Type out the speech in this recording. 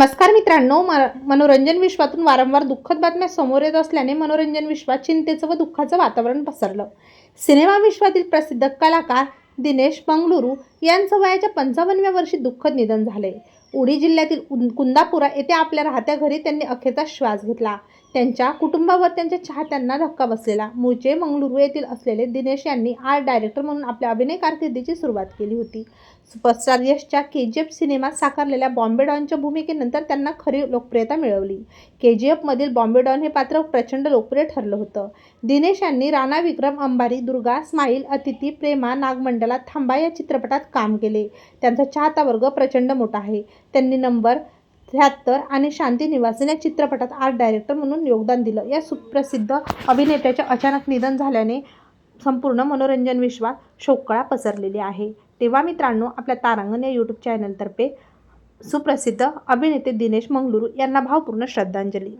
नमस्कार मित्रांनो म मनोरंजन विश्वातून वारंवार दुःखद बातम्या समोर येत असल्याने मनोरंजन विश्वात चिंतेचं व दुःखाचं वातावरण पसरलं. सिनेमा विश्वातील प्रसिद्ध कलाकार दिनेश बंगलुरू यांचं वयाच्या पंचावन्नव्या वर्षी दुःखद निधन झाले उडी जिल्ह्यातील कुंदापुरा येथे आपल्या राहत्या घरी त्यांनी अखेरचा श्वास घेतला. त्यांच्या कुटुंबावर त्यांच्या चाहत्यांना धक्का बसलेला. मूळचे मंगळुरू येथील असलेले दिनेश यांनी आर्ट डायरेक्टर म्हणून आपल्या अभिनय कारकिर्दीची सुरुवात केली होती. सुपरस्टार यशच्या के जी एफ सिनेमात साकारलेल्या बॉम्बे डॉनच्या भूमिकेनंतर त्यांना खरी लोकप्रियता मिळवली. के जी एफमधील बॉम्बे डॉन हे पात्र प्रचंड लोकप्रिय ठरलं होतं. दिनेश यांनी राणा विक्रम अंबारी दुर्गा स्माईल अतिथी प्रेमा नागमंडला थांबा या चित्रपटात काम केले. त्यांचा चाहता वर्ग प्रचंड मोठा आहे. त्यांनी नंबर त्र्याहत्तर आणि शांती निवासन या चित्रपटात आर्ट डायरेक्टर म्हणून योगदान दिलं. या सुप्रसिद्ध अभिनेत्याचे अचानक निधन झाल्याने संपूर्ण मनोरंजन विश्वात शोककळा पसरलेली आहे. तेव्हा मित्रांनो आपल्या तारांगण या यूट्यूब चॅनलतर्फे सुप्रसिद्ध अभिनेते दिनेश मंगलुरू यांना भावपूर्ण श्रद्धांजली.